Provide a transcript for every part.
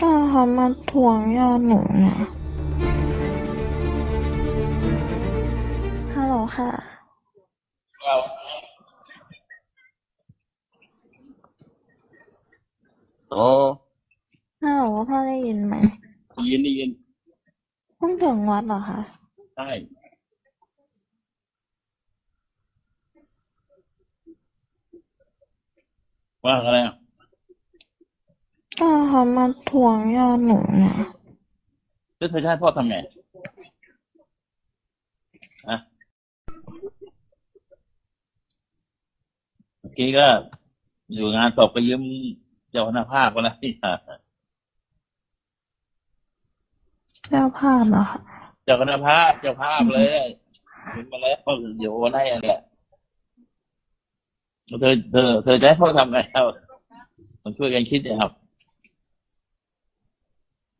ก็เขามาทวงยอดหนูเนี่ยฮัลโหลค่ะโอ้ฮัลโหลพ่อได้ยินไหมได้ยินได้ยินเพิ่งถึงวัดเหรอคะ ใช่ว่าอะไรอะก็ เขามาทวงยอดหนูเนี่ยแล้วเธอจะให้พ่อทำไงอะเมื่อกี้ก็อยู่งานศพก็ยืมเจ้าคณะภาคมาแล้วที่เจ้าภาพเหรอคะเจ้าคณะภาคเจ้าภาพเลยยืมมาแล้วเดี๋ยวโอนให้อันแหละเธอเธอเธอจะให้พ่อทำไงครับมันช่วยกันคิดนะครับ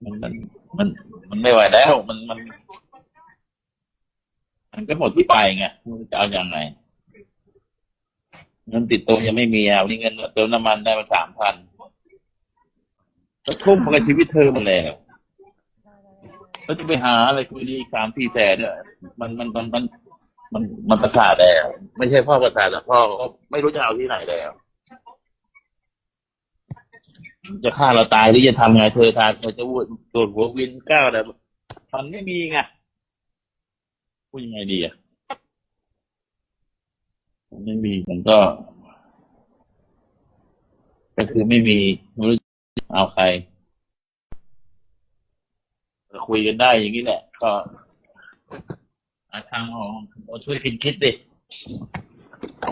มันมันมันมันไม่ไหวแล้ว มันมัน มันก็หมดที่ไปไงมันจะเอาอย่างไงเงินติดตัวยังไม่มีอะนนี้เงินเติมน้ำมันได้มาสามพันก็ทุ่มไปกับชีวิตเธอมาแล้วแล้วจะไปหาอะไรคุยดีสามสี่แสนเนี่ยมันมันมันมันมันมันประสาทแล้ว ไม่ใช่พ่อประสาทแต่พ่อก็ไม่รู้จะเอาที่ไหนแล้ว จะฆ่าเราตายหรือจะทำไงเธอทานเธอจะวูดโดดหัววินก้าวอะไรมันไม่มีไงพูดยังไงดีอะมันไม่มีมันก็ ก็คือไม่มีไม่รู้จะเอาใครคุยกันได้อย่างนี้แหละ ก็หาทางออกเอช่วยคิดคิดดิ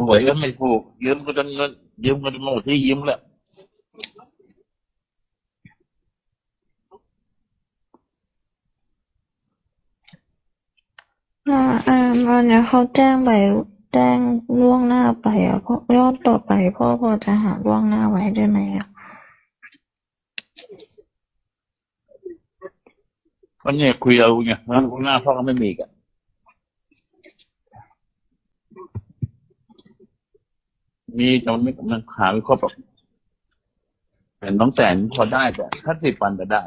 หวยก็ไม่ถูกยืมก็จนเงินยืมก็จนหมดที่ยืมแล้ว อ่าอ่าวันนี้เขาแจ้งไปแจ้งล่วงหน้าไปอะเพราะยอดต่อไปพ่อพอจะหาล่วงหน้าไว้ได้ไหมอะก็เนี่ยคุยเอาไงแล้วข้างหน้าพ่อก็ไม่มีอีกันมีแต่มันไม่มันหาไม่ครบหรอกแต่น้องแสนพอได้แต่ถ้าสิบวันจะได้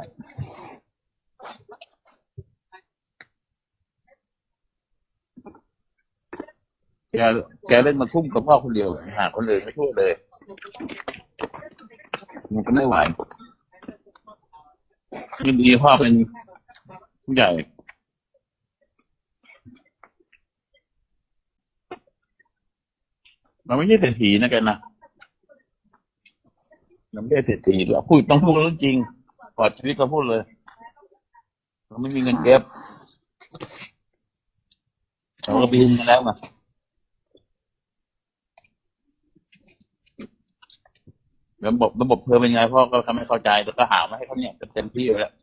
แกแกเล่นมาทุ่มกับพ่อคนเดียวหาคนอื่นไม่ช่วยเลย มันก็ไม่ไหวยินดีพ่อเป็นผู้ใหญ่มันไม่ใช่เศรษฐีนะแกนะมันไม่ใช่เศรษฐีหรอกพูดต้องพูดเรื่องจริงกอดชีวิตก็พูดเลยเราไม่มีเงินเก็บเราก็บินมาแล้วมา ระบบระบบเธอเป็นไงพ่อก็ทำให้เข้าใจแต่ก็หามาให้เขาเนี่ยเต็มที่อยู่แล้ว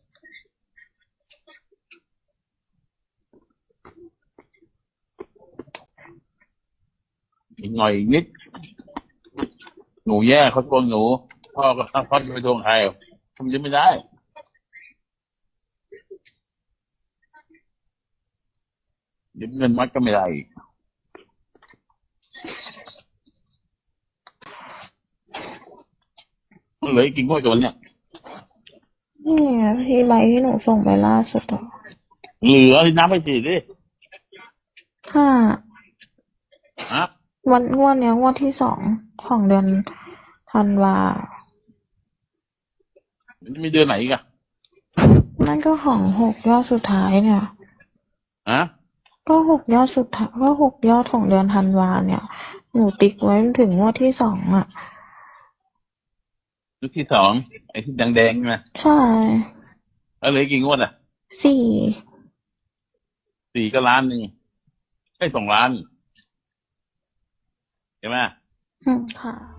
อีกหน่อยนิด หนูแย่เขาทวงหนู พ่อก็พ่อจะไปทวงใครทำยังไม่ได้เดี๋ยวเงินมัดก็ไม่ได้อีก เหลืออีกกี่งวดกันเนี่ยนี่ไงพี่ใบที่หนูส่งไปล่าสุดอะเหลือที่น้ำไปฉีดดิห้าฮะวันงวดเนี้ยงวดที่สองของเดือนธันวามันจะมีเดือนไหนอีกอะนั่นก็ของหกยอดสุดท้ายเนี่ยฮะก็หกยอดสุดท้ายก็หกยอดของเดือนธันวาเนี่ย หนูติ๊กไว้ถึงงวดที่สองอะ ชุดที่สองไอ้ที่แดงๆใช่ไหมใช่แล้วเหลืออีกกี่งวดอะสี่สี่ก็ล้านหนึ่งใช่สองล้านใช่ไหมอืมค่ะ